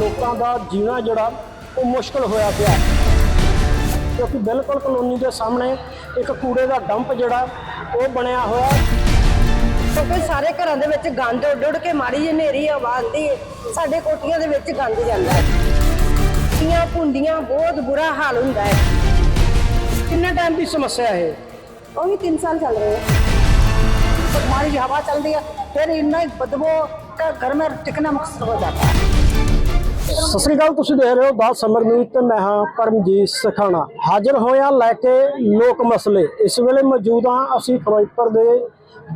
ਲੋਕਾਂ ਦਾ ਜੀਣਾ ਜਿਹੜਾ ਉਹ ਮੁਸ਼ਕਲ ਹੋਇਆ ਪਿਆ ਹੈ। ਕਿਉਂਕਿ ਬਿਲਕੁਲ ਕਲੋਨੀ ਦੇ ਸਾਹਮਣੇ ਇੱਕ ਕੂੜੇ ਦਾ ਡੰਪ ਜਿਹੜਾ ਉਹ ਬਣਿਆ ਹੋਇਆ ਹੈ। ਕਿਉਂਕਿ ਸਾਰੇ ਘਰਾਂ ਦੇ ਵਿੱਚ ਗੰਦ ਉੱਡ ਉੱਡ ਕੇ ਮਾੜੀ ਜਿਹੀ ਹਨੇਰੀ ਹਵਾ ਆਉਂਦੀ ਹੈ ਸਾਡੇ ਕੋਠੀਆਂ ਦੇ ਵਿੱਚ ਗੰਦ ਜਾਂਦਾ ਹੈ ਤੀਆਂ ਪੁੰਡੀਆਂ ਬਹੁਤ ਬੁਰਾ ਹਾਲ ਹੁੰਦਾ ਹੈ ਕਿੰਨੇ ਟਾਈਮ ਦੀ ਸਮੱਸਿਆ ਹੈ ਉਹ ਵੀ 3 ਸਾਲ ਚੱਲ ਰਹੇ हैं हमारी हवा चल रही है फिर इतना ही बदबू का घर में टिकना मुश्किल हो जाता है ਸਤਿ ਸ੍ਰੀ ਅਕਾਲ, ਤੁਸੀਂ ਦੇਖ ਰਹੇ ਹੋ ਦਾ ਸਮਰ ਨਿਊਜ਼ ਤੇ ਮੈਂ ਹਾਂ ਪਰਮਜੀਤ ਸਖਾਣਾ। ਹਾਜ਼ਰ ਹੋਇਆ ਲੈ ਕੇ ਲੋਕ ਮਸਲੇ। ਇਸ ਵੇਲੇ ਮੌਜੂਦ ਹਾਂ ਅਸੀਂ ਫਿਰੋਜ਼ਪੁਰ ਦੇ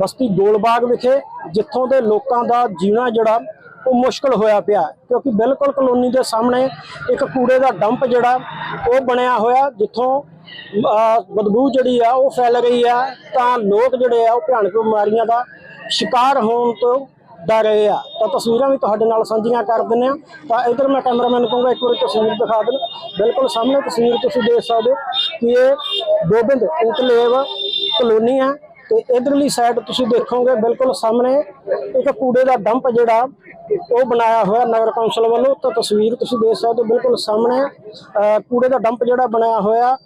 ਬਸਤੀ ਗੋਲਬਾਗ ਵਿਖੇ, ਜਿੱਥੋਂ ਦੇ ਲੋਕਾਂ ਦਾ ਜੀਣਾ ਜਿਹੜਾ, ਉਹ ਮੁਸ਼ਕਲ ਹੋਇਆ ਪਿਆ। ਕਿਉਂਕਿ ਬਿਲਕੁਲ ਕਲੋਨੀ ਦੇ ਸਾਹਮਣੇ ਇੱਕ ਕੂੜੇ ਦਾ ਡੰਪ ਜਿਹੜਾ, ਉਹ ਬਣਿਆ ਹੋਇਆ, ਜਿੱਥੋਂ ਬਦਬੂ ਜਿਹੜੀ ਆ, ਉਹ ਫੈਲ ਰਹੀ ਆ। ਤਾਂ ਲੋਕ ਜਿਹੜੇ ਆ, ਉਹ ਭਿਆਨਕ ਬਿਮਾਰੀਆਂ ਦਾ ਸ਼ਿਕਾਰ ਹੋਣ ਤੋਂ ਡਰ ਰਹੇ ਆ। ਤਾਂ ਤਸਵੀਰਾਂ ਵੀ ਤੁਹਾਡੇ ਨਾਲ ਸਾਂਝੀਆਂ ਕਰ ਦਿੰਦੇ ਆ। ਤਾਂ ਇਧਰ ਮੈਂ ਕੈਮਰਾਮੈਨ ਨੂੰ ਕਹੂੰਗਾ, ਇੱਕ ਵਾਰੀ ਤਸਵੀਰ ਦਿਖਾ ਦੇਣ। ਬਿਲਕੁਲ ਸਾਹਮਣੇ ਤਸਵੀਰ ਤੁਸੀਂ ਦੇਖ ਸਕਦੇ ਹੋ ਕਿ ਇਹ ਗੋਬਿੰਦ ਇਨਕਲੇਵ ਕਲੋਨੀ ਹੈ ਤੇ ਇਧਰਲੀ ਸਾਈਡ ਤੁਸੀਂ ਦੇਖੋਗੇ, ਬਿਲਕੁਲ ਸਾਹਮਣੇ ਇੱਕ ਕੂੜੇ ਦਾ ਡੰਪ ਜਿਹੜਾ ਉਹ ਬਣਾਇਆ ਹੋਇਆ ਨਗਰ ਕੌਂਸਲ ਵੱਲੋਂ। ਤਾਂ ਤਸਵੀਰ ਤੁਸੀਂ ਦੇਖ ਸਕਦੇ ਹੋ, ਬਿਲਕੁਲ ਸਾਹਮਣੇ ਕੂੜੇ ਦਾ ਡੰਪ ਜਿਹੜਾ ਬਣਾਇਆ ਹੋਇਆ।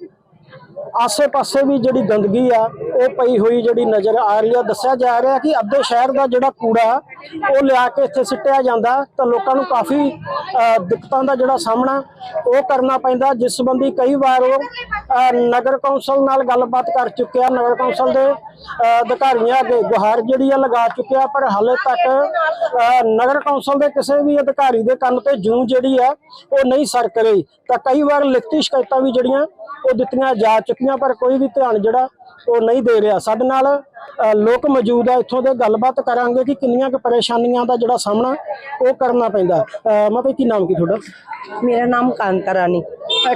ਆਸੇ-ਪਾਸੇ ਵੀ ਜਿਹੜੀ ਗੰਦਗੀ ਆ ਉਹ ਪਈ ਹੋਈ ਜਿਹੜੀ ਨਜ਼ਰ ਆ ਰਹੀ ਆ, ਦੱਸਿਆ ਜਾ ਰਿਹਾ ਕਿ ਅੱਧੇ ਸ਼ਹਿਰ ਦਾ ਜਿਹੜਾ ਕੂੜਾ, ਉਹ ਲਿਆ ਕੇ ਇੱਥੇ ਸਿੱਟਿਆ ਜਾਂਦਾ, ਤਾਂ ਲੋਕਾਂ ਨੂੰ ਕਾਫੀ ਦਿੱਕਤਾਂ ਦਾ ਜਿਹੜਾ ਸਾਹਮਣਾ ਉਹ ਕਰਨਾ ਪੈਂਦਾ, ਜਿਸ ਸੰਬੰਧੀ ਕਈ ਵਾਰ ਉਹ ਨਗਰ ਕੌਂਸਲ ਨਾਲ ਗੱਲਬਾਤ ਕਰ ਚੁੱਕਿਆ, ਨਗਰ ਕੌਂਸਲ ਦੇ ਅਧਿਕਾਰੀਆਂ ਅੱਗੇ ਗੁਹਾਰ ਜਿਹੜੀ ਆ ਲਗਾ ਚੁੱਕਿਆ, ਪਰ ਹਾਲੇ ਤੱਕ ਨਗਰ ਕੌਂਸਲ ਦੇ ਕਿਸੇ ਵੀ ਅਧਿਕਾਰੀ ਦੇ ਕੰਨ ਤੇ ਜੂੰ ਜਿਹੜੀ ਆ, ਉਹ ਨਹੀਂ ਸਰਕ ਰਹੀ। ਤਾਂ ਕਈ ਵਾਰ ਲਿਖਤੀ ਸ਼ਿਕਾਇਤਾਂ ਵੀ ਜਿਹੜੀਆਂ, ਉਹ ਦਿੱਤੀਆਂ ਜਾ ਚੁੱਕੀਆਂ, ਪਰ ਕੋਈ ਵੀ ਧਿਆਨ ਜਿਹੜਾ ਉਹ ਨਹੀਂ ਦੇ ਰਿਹਾ। ਸਾਡੇ ਨਾਲ ਲੋਕ ਮੌਜੂਦ ਆ। ਇੱਥੋਂ ਦੇ ਗੱਲਬਾਤ ਕਰਾਂਗੇ ਕਿ ਕਿੰਨੀਆਂ ਕੁ ਪਰੇਸ਼ਾਨੀਆਂ ਦਾ ਜਿਹੜਾ ਸਾਹਮਣਾ ਉਹ ਕਰਨਾ ਪੈਂਦਾ। ਮਤਲਬ ਕੀ ਨਾਮ ਕੀ ਤੁਹਾਡਾ? ਮੇਰਾ ਨਾਮ ਕਾਂਤਾ ਰਾਣੀ।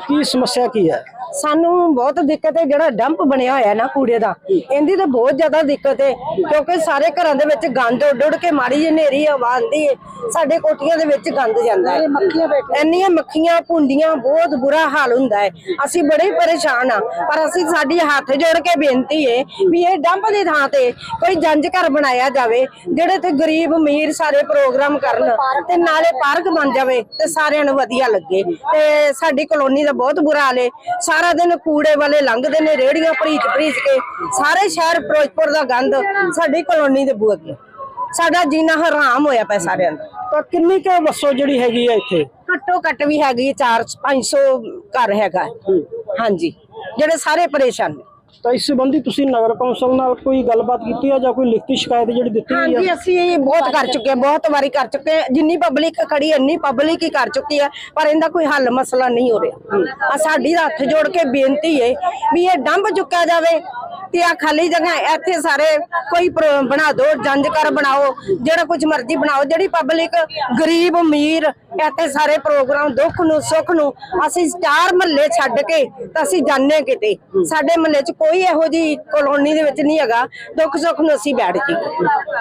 ਕੀ ਸਮੱਸਿਆ ਕੀ ਹੈ? ਸਾਨੂੰ ਬਹੁਤ ਦਿੱਕਤ ਹੈ ਜਿਹੜਾ ਡੰਪ ਬਣਿਆ ਹੋਇਆ ਨਾ ਕੂੜੇ ਦਾ। ਇਹਦੀ ਤਾਂ ਬਹੁਤ ਜ਼ਿਆਦਾ ਦਿੱਕਤ ਹੈ ਕਿਉਂਕਿ ਸਾਰੇ ਘਰਾਂ ਦੇ ਵਿੱਚ ਗੰਦ ਉੱਡ ਉੱਡ ਕੇ ਮਾੜੀ ਜਿਹੀ ਹਨੇਰੀ ਹਵਾ ਆਉਂਦੀ ਹੈ ਸਾਡੇ ਕੋਠੀਆਂ ਦੇ ਵਿੱਚ ਗੰਦ ਜਾਂਦਾ ਹੈ। ਇੰਨੀਆਂ ਮੱਖੀਆਂ ਭੁੰਡੀਆਂ ਬਹੁਤ ਬੁਰਾ ਹਾਲ ਹੁੰਦਾ ਹੈ। ਅਸੀਂ ਬੜੇ ਪਰੇਸ਼ਾਨ ਆ ਪਰ ਅਸੀਂ ਸਾਡੀ ਹੱਥ ਜੋੜ ਕੇ ਬੇਨਤੀ ਹੈ ਵੀ ਇਹ ਡੰਪ ਦੀ ਥਾਂ ਤੇ ਕੋਈ ਜੰਜ ਘਰ ਬਣਾਇਆ ਜਾਵੇ ਜਿਹੜੇ ਤੇ ਗਰੀਬ ਅਮੀਰ ਸਾਰੇ ਪ੍ਰੋਗਰਾਮ ਕਰਨ ਤੇ ਨਾਲੇ ਪਾਰਕ ਬਣ ਜਾਵੇ ਤੇ ਸਾਰਿਆਂ ਨੂੰ ਵਧੀਆ ਲੱਗੇ। ਤੇ ਸਾਡੀ ਕਲੋਨੀ ਦਾ ਬਹੁਤ ਬੁਰਾ ਹਾਲ ਹੈ ਦਿਨ ਕੂੜੇ ਵਾਲੇ ਲੰਘਦੇ ਨੇ ਰੇੜੀਆਂ ਭਰੀਚ ਭਰੀਚ ਕੇ। ਸਾਰੇ ਸ਼ਹਿਰ ਫਿਰੋਜ਼ਪੁਰ ਦਾ ਗੰਦ ਸਾਡੀ ਕਲੋਨੀ ਦੇ ਬੂਹੇ ਅੱਗੇ। ਸਾਡਾ ਜੀਣਾ ਹਰਾਮ ਹੋਇਆ ਪਿਆ ਸਾਰਿਆਂ ਦਾ। ਤਾਂ ਕਿੰਨੀ ਕੁ ਵਸੋ ਜਿਹੜੀ ਹੈਗੀ ਆ ਇੱਥੇ? ਘੱਟੋ ਘੱਟ ਵੀ ਹੈਗੀ 4 500 ਘਰ ਹੈਗਾ। ਹਾਂਜੀ। ਜਿਹੜੇ ਸਾਰੇ ਪਰੇਸ਼ਾਨ ਨੇ। ਤਾਂ ਇਸ ਸੰਬੰਧੀ ਤੁਸੀਂ ਨਗਰ ਕੌਂਸਲ ਨਾਲ ਕੋਈ ਗੱਲਬਾਤ ਕੀਤੀ ਹੈ ਜਾਂ ਕੋਈ ਲਿਖਤੀ ਸ਼ਿਕਾਇਤ ਜਿਹੜੀ ਦਿੱਤੀ ਹੋਈ ਹਾਂਜੀ ਹੈ ਅਸੀਂ ਇਹ ਬਹੁਤ ਕਰ ਚੁੱਕੇ ਹਾਂ ਬਹੁਤ ਵਾਰੀ ਕਰ ਚੁੱਕੇ ਹਾਂ। ਜਿੰਨੀ ਪਬਲਿਕ ਖੜੀ ਇੰਨੀ ਪਬਲਿਕ ਹੀ ਕਰ ਚੁੱਕੀ ਹੈ ਪਰ ਇਹਦਾ ਕੋਈ ਹੱਲ ਮਸਲਾ ਨਹੀਂ ਹੋ ਰਿਹਾ। ਆ ਸਾਡੀ ਹੱਥ ਜੋੜ ਕੇ ਬੇਨਤੀ ਹੈ ਵੀ ਇਹ ਡੰਬ ਚੁੱਕਿਆ ਜਾਵੇ ਤੇ ਆ ਖਾਲੀ ਜਗ੍ਹਾ ਇੱਥੇ ਸਾਰੇ ਕੋਈ ਬਣਾ ਦਿਓ ਜੰਜ ਘਰ ਬਣਾਓ ਜਿਹੜਾ ਕੁਝ ਮਰਜ਼ੀ ਬਣਾਓ ਜਿਹੜੀ ਪਬਲਿਕ ਗਰੀਬ ਅਮੀਰ ਇੱਥੇ ਸਾਰੇ ਪ੍ਰੋਗਰਾਮ ਦੁੱਖ ਨੂੰ ਸੁੱਖ ਨੂੰ ਅਸੀਂ ਸਟਾਰ ਮਹੱਲੇ ਛੱਡ ਕੇ ਤਾਂ ਅਸੀਂ ਜਾਣੇ ਕਿਤੇ। ਸਾਡੇ ਮਹੱਲੇ 'ਚ ਕੋਈ ਇਹੋ ਜੀ ਕਲੋਨੀ ਦੇ ਵਿੱਚ ਨਹੀਂ ਹੈਗਾ ਦੁੱਖ ਸੁੱਖ ਨੂੰ ਅਸੀਂ ਬੈਠ ਕੇ।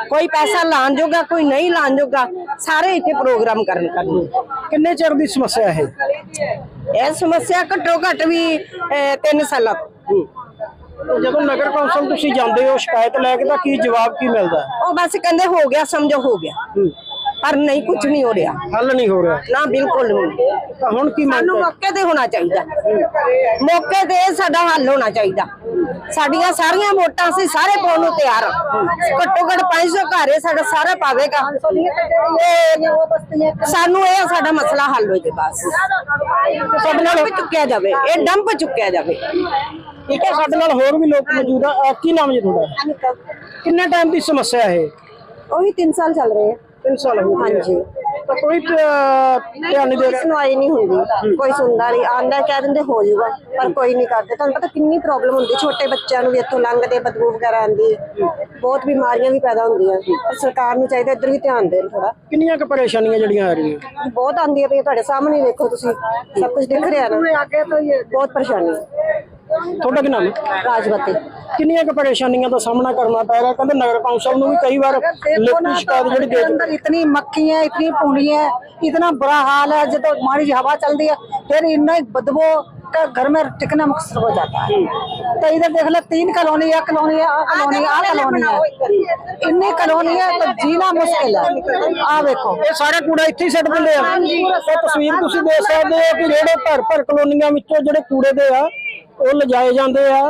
ਕੋਈ ਪੈਸਾ ਲਾਣ ਜੋਗਾ ਕੋਈ ਨਹੀਂ ਲਾਣ ਜੋਗਾ ਸਾਰੇ ਇੱਥੇ ਪ੍ਰੋਗਰਾਮ ਕਰਨ ਕਰਨ ਕਿੰਨੇ ਚਿਰ ਦੀ ਸਮੱਸਿਆ ਹੈ ਇਹ ਸਮੱਸਿਆ ਘੱਟੋ ਘੱਟ ਵੀ 3 ਸਾਲਾਂ ਤੇ। ਜਦੋਂ ਨਗਰ ਕੌਂਸਲ ਤੁਸੀਂ ਜਾਂਦੇ ਹੋ ਸ਼ਿਕਾਇਤ ਲੈ ਕੇ ਤਾਂ ਕੀ ਜਵਾਬ ਕੀ ਮਿਲਦਾ? ਉਹ ਬਸ ਕਹਿੰਦੇ ਹੋ ਗਿਆ ਸਮਝੋ ਹੋ ਗਿਆ ਪਰ ਨਹੀਂ ਕੁਝ ਨਹੀਂ ਹੋ ਰਿਹਾ। ਹੱਲ ਨਹੀਂ ਹੋ ਰਿਹਾ। ਨਾ ਬਿਲਕੁਲ ਨਹੀਂ। ਤਾਂ ਹੁਣ ਕੀ ਮੰਗ ਸਾਨੂੰ ਮੌਕੇ ਤੇ ਹੋਣਾ ਚਾਹੀਦਾ। ਮੌਕੇ ਤੇ ਸਾਡਾ ਹੱਲ ਹੋਣਾ ਚਾਹੀਦਾ। ਸਾਡੀਆਂ ਸਾਰੀਆਂ ਵੋਟਾਂ ਅਸੀਂ ਸਾਰੇ ਪਾਉਣ ਨੂੰ ਤਿਆਰ ਹਾਂ। ਘੱਟੋ ਘੱਟ 500 ਘਰ ਹੈ ਸਾਡਾ ਸਾਰਾ ਪਾਵੇਗਾ। ਤੇ ਸਾਨੂੰ ਇਹ ਸਾਡਾ ਮਸਲਾ ਹੱਲ ਹੋ ਜੇ ਬਸ। ਸਾਡੇ ਨਾਲ ਚੁੱਕਿਆ ਜਾਵੇ। ਇਹ ਡੰਪ ਚੁੱਕਿਆ ਜਾਵੇ। ਠੀਕ ਹੈ ਸਾਡੇ ਨਾਲ ਹੋਰ ਵੀ ਲੋਕ ਮੌਜੂਦ ਆ। ਕੀ ਨਾਮ ਜੀ ਤੁਹਾਡਾ? ਕਿੰਨਾ ਟਾਈਮ ਦੀ ਸਮੱਸਿਆ ਹੈ ਉਹੀ 3 ਸਾਲ ਚੱਲ ਰਹੇ 3 ਸਾਲ ਹੋ ਗਏ ਹਾਂਜੀ। ਤਾਂ ਕੋਈ ਧਿਆਨ ਨਹੀਂ ਦੇ ਰਿਹਾ? ਸੁਣਵਾਈ ਨਹੀਂ ਹੁੰਦੀ। ਕੋਈ ਸੁਣਦਾ ਨਹੀਂ। ਆਂਦਾ ਕਹਿ ਦਿੰਦੇ ਹੋ ਜਾਊਗਾ ਪਰ ਕੋਈ ਨਹੀਂ ਕਰਦੇ। ਤੁਹਾਨੂੰ ਪਤਾ ਕਿੰਨੀ ਪ੍ਰੋਬਲਮ ਹੁੰਦੀ। ਛੋਟੇ ਬੱਚਿਆਂ ਨੂੰ ਵੀ ਇੱਥੋਂ ਲੰਘਦੇ ਬਦਬੂ ਵਗੈਰਾ ਆਉਂਦੀ ਬਹੁਤ ਬਿਮਾਰੀਆਂ ਵੀ ਪੈਦਾ ਹੁੰਦੀਆਂ। ਪਰ ਸਰਕਾਰ ਨੂੰ ਚਾਹੀਦਾ ਇੱਧਰ ਵੀ ਧਿਆਨ ਦੇਣ ਥੋੜਾ ਕਿੰਨੀਆਂ ਕੁ ਪਰੇਸ਼ਾਨੀਆਂ ਜਿਹੜੀਆਂ ਆ ਰਹੀਆਂ? ਬਹੁਤ ਆਉਂਦੀਆਂ ਪਈਆਂ। ਤੁਹਾਡੇ ਸਾਹਮਣੇ ਵੇਖੋ ਤੁਸੀਂ। ਸਭ ਕੁਝ ਦਿਖ ਰਿਹਾ ਨਾ। ਬਹੁਤ ਪਰੇਸ਼ਾਨੀ ਹੈ ਤੁਹਾਡਾ ਕੀ ਨਾਮ ਹੈ ਰਾਜਵਤੀ ਕਿੰਨੀਆਂ ਕੁ ਪਰੇਸ਼ਾਨੀਆਂ ਦਾ ਸਾਹਮਣਾ ਕਰਨਾ ਪੈ ਰਿਹਾ ਕਹਿੰਦੇ ਨਗਰ ਕੌਂਸਲ ਨੂੰ ਵੀ ਕਈ ਵਾਰ ਲਿਖਤੀ ਸ਼ਿਕਾਇਤ ਜਿਹੜੀ ਦੇ अंदर इतनी मक्खियां इतनी पूड़ियां इतना बुरा हाल है जब माड़ी जी हवा चल रही है फिर इतना ही बदबू का घर में टिकना मुश्किल हो जाता है तो इधर देख लो तीन कॉलोनी है कॉलोनी है आ कॉलोनी है, आ कॉलोनी है इतनी कॉलोनी है तो जीना मुश्किल है आ देखो ਇਹ ਸਾਰਾ ਕੂੜਾ ਇੱਥੇ ਹੀ ਸਿੱਟ ਦਿੰਦੇ ਆ ਇਹ ਤਸਵੀਰ ਤੁਸੀਂ ਦੇਖ ਸਕਦੇ ਹੋ ਕਿ ਜਿਹੜੇ ਭਰ ਭਰ ਕਲੋਨੀਆਂ ਵਿੱਚੋਂ ਜਿਹੜੇ ਕੂੜੇ ਦੇ ਆ ਉਹ ਲਿਜਾਏ ਜਾਂਦੇ ਆ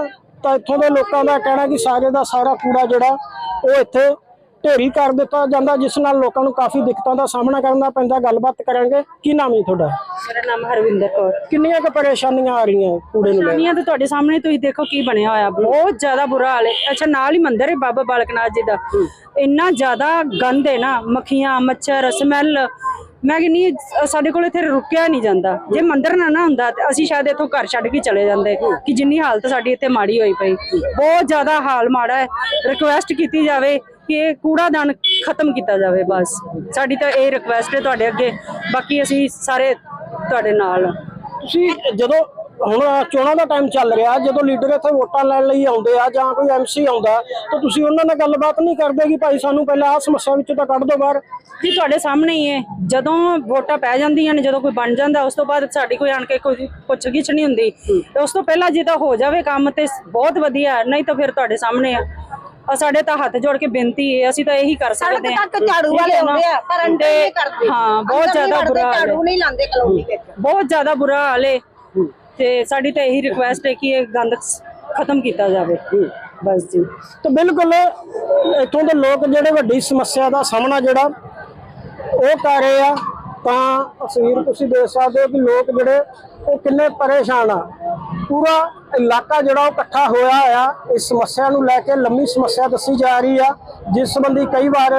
ਤਾਂ ਇੱਥੋਂ ਦੇ ਲੋਕਾਂ ਦਾ ਕਹਿਣਾ ਕਿ ਸਾਰੇ ਦਾ ਸਾਰਾ ਕੂੜਾ ਜਿਹੜਾ ਉਹ ਇੱਥੇ ਢੇਰੀ ਕਰ ਦਿੱਤਾ ਜਾਂਦਾ ਜਿਸ ਨਾਲ ਲੋਕਾਂ ਨੂੰ ਕਾਫੀ ਦਿੱਕਤਾਂ ਦਾ ਸਾਹਮਣਾ ਕਰਨਾ ਪੈਂਦਾ ਗੱਲਬਾਤ ਕਰਾਂਗੇ। ਕੀ ਨਾਮ ਹੈ ਤੁਹਾਡਾ? ਮੇਰਾ ਨਾਮ ਹਰਵਿੰਦਰ ਕੌਰ। ਕਿੰਨੀਆਂ ਕੁ ਪਰੇਸ਼ਾਨੀਆਂ ਆ ਰਹੀਆਂ ਕੂੜੇ ਨੂੰ ਲੈ ਕੇ? ਪਰੇਸ਼ਾਨੀਆਂ ਤਾਂ ਤੁਹਾਡੇ ਸਾਹਮਣੇ ਤੁਸੀਂ ਦੇਖੋ ਕੀ ਬਣਿਆ ਹੋਇਆ। ਬਹੁਤ ਜ਼ਿਆਦਾ ਬੁਰਾ ਹਾਲ ਹੈ। ਅੱਛਾ ਨਾਲ ਹੀ ਮੰਦਿਰ ਹੈ ਬਾਬਾ ਬਾਲਕਨਾਥ ਜੀ ਦਾ। ਇੰਨਾ ਜ਼ਿਆਦਾ ਗੰਦ ਹੈ ਨਾ ਮੱਖੀਆਂ ਮੱਛਰ ਸਮੈਲ। ਮੈਂ ਕਹਿੰਨੀ ਸਾਡੇ ਕੋਲ ਇੱਥੇ ਰੁਕਿਆ ਨਹੀਂ ਜਾਂਦਾ। ਜੇ ਮੰਦਰ ਨਾ ਨਾ ਹੁੰਦਾ, ਤੇ ਅਸੀਂ ਸ਼ਾਇਦ ਇੱਥੋਂ ਘਰ ਛੱਡ ਕੇ ਚਲੇ ਜਾਂਦੇ ਕਿ ਜਿੰਨੀ ਹਾਲਤ ਸਾਡੀ ਇੱਥੇ ਮਾੜੀ ਹੋਈ ਪਈ। ਬਹੁਤ ਜ਼ਿਆਦਾ ਹਾਲ ਮਾੜਾ ਹੈ। ਰਿਕੁਐਸਟ ਕੀਤੀ ਜਾਵੇ ਕਿ ਕੂੜਾਦਾਨ ਖਤਮ ਕੀਤਾ ਜਾਵੇ ਬਸ। ਸਾਡੀ ਤਾਂ ਇਹ ਰਿਕੁਐਸਟ ਹੈ ਤੁਹਾਡੇ ਅੱਗੇ। ਬਾਕੀ ਅਸੀਂ ਸਾਰੇ ਤੁਹਾਡੇ ਨਾਲ ਤੁਸੀਂ ਜਦੋਂ ਹੁਣ ਚੋਣਾਂ ਦਾ ਟਾਈਮ ਚੱਲ ਰਿਹਾ ਜਦੋਂ ਲੀਡਰ ਇੱਥੇ ਵੋਟਾਂ ਲੈਣ ਲਈ ਆਉਂਦੇ ਆ ਜਾਂ ਕੋਈ ਐਮਸੀ ਆਉਂਦਾ ਤਾਂ ਤੁਸੀਂ ਉਹਨਾਂ ਨਾਲ ਗੱਲਬਾਤ ਨਹੀਂ ਕਰਦੇ ਕਿ ਭਾਈ ਸਾਨੂੰ ਪਹਿਲਾਂ ਆਹ ਸਮੱਸਿਆ ਵਿੱਚੋਂ ਤਾਂ ਕੱਢ ਦਿਓ ਬਾਹਰ। ਜੀ ਤੁਹਾਡੇ ਸਾਹਮਣੇ ਹੀ ਹੈ। ਜਦੋਂ ਵੋਟਾਂ ਪੈ ਜਾਂਦੀਆਂ ਨੇ ਜਦੋਂ ਕੋਈ ਬਣ ਜਾਂਦਾ ਉਸ ਤੋਂ ਬਾਅਦ ਸਾਡੀ ਕੋਈ ਆਣ ਕੇ ਕੋਈ ਪੁੱਛ ਗਿੱਛ ਨਹੀਂ ਹੁੰਦੀ। ਤੇ ਉਸ ਤੋਂ ਪਹਿਲਾਂ ਜੇ ਤਾਂ ਹੋ ਜਾਵੇ ਕੰਮ ਤੇ ਬਹੁਤ ਵਧੀਆ ਨਹੀਂ ਤਾਂ ਫਿਰ ਤੁਹਾਡੇ ਸਾਹਮਣੇ ਆ ਆ ਸਾਡੇ ਤਾਂ ਹੱਥ ਜੋੜ ਕੇ ਬੇਨਤੀ ਹੈ ਅਸੀਂ ਤਾਂ ਇਹੀ ਕਰ ਸਕਦੇ ਹਾਂ। ਤੱਕ ਝਾੜੂ ਵਾਲੇ? ਆਉਂਦੇ ਆ ਪਰ ਨਹੀਂ ਕਰਦੇ। ਹਾਂ ਬਹੁਤ ਜ਼ਿਆਦਾ ਬੁਰਾ ਹਾਲ ਹੈ। ਝਾੜੂ ਨਹੀਂ ਲਾਉਂਦੇ ਕਲੋਨੀ ਵਿੱਚ। ਬਹੁਤ ਜ਼ਿਆਦਾ ਬੁਰਾ ਹਾਲ ਹੈ। ਤੇ ਸਾਡੀ ਤਾਂ ਇਹੀ ਰਿਕੁਐਸਟ ਹੈ ਕਿ ਇਹ ਗੰਦ ਖਤਮ ਕੀਤਾ ਜਾਵੇ। ਬਸ ਜੀ। ਤਾਂ ਬਿਲਕੁਲ ਇੱਥੋਂ ਦੇ ਲੋਕ ਜਿਹੜੇ ਵੱਡੀ ਸਮੱਸਿਆ ਦਾ ਸਾਹਮਣਾ ਜਿਹੜਾ ਉਹ ਕਰ ਰਹੇ ਆ ਤਾਂ ਤਸਵੀਰ ਤੁਸੀਂ ਦੇਖ ਸਕਦੇ ਹੋ ਕਿ ਲੋਕ ਜਿਹੜੇ ਉਹ ਕਿੰਨੇ ਪਰੇਸ਼ਾਨ ਆ। ਪੂਰਾ ਇਲਾਕਾ ਜਿਹੜਾ ਉਹ ਇਕੱਠਾ ਹੋਇਆ ਆ ਇਸ ਸਮੱਸਿਆ ਨੂੰ ਲੈ ਕੇ ਲੰਮੀ ਸਮੱਸਿਆ ਦੱਸੀ ਜਾ ਰਹੀ ਆ ਜਿਸ ਸੰਬੰਧੀ ਕਈ ਵਾਰ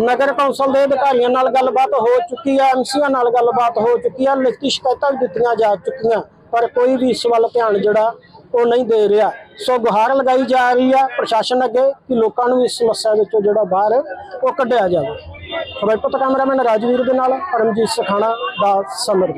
ਨਗਰ ਕੌਂਸਲ ਦੇ ਅਧਿਕਾਰੀਆਂ ਨਾਲ ਗੱਲਬਾਤ ਹੋ ਚੁੱਕੀ ਆ ਐਮਸੀਆਂ ਨਾਲ ਗੱਲਬਾਤ ਹੋ ਚੁੱਕੀ ਆ, ਲਿਖਤੀ ਸ਼ਿਕਾਇਤਾਂ ਵੀ ਦਿੱਤੀਆਂ ਜਾ ਚੁੱਕੀਆਂ, ਪਰ ਕੋਈ ਵੀ ਇਸ ਵੱਲ ਧਿਆਨ ਜਿਹੜਾ ਉਹ ਨਹੀਂ ਦੇ ਰਿਹਾ। ਸੋ ਗੁਹਾਰ ਲਗਾਈ ਜਾ ਰਹੀ ਆ ਪ੍ਰਸ਼ਾਸਨ ਅੱਗੇ ਕਿ ਲੋਕਾਂ ਨੂੰ ਇਸ ਸਮੱਸਿਆ ਵਿੱਚੋਂ ਜਿਹੜਾ ਬਾਹਰ ਉਹ ਕੱਢਿਆ ਜਾਵੇ। ਫਿਰੋਜ਼ਪੁਰ ਕੈਮਰਾਮੈਨ ਰਾਜਵੀਰ ਦੇ ਨਾਲ ਪਰਮਜੀਤ ਸਖਾਣਾ ਦਾ ਸਮਰ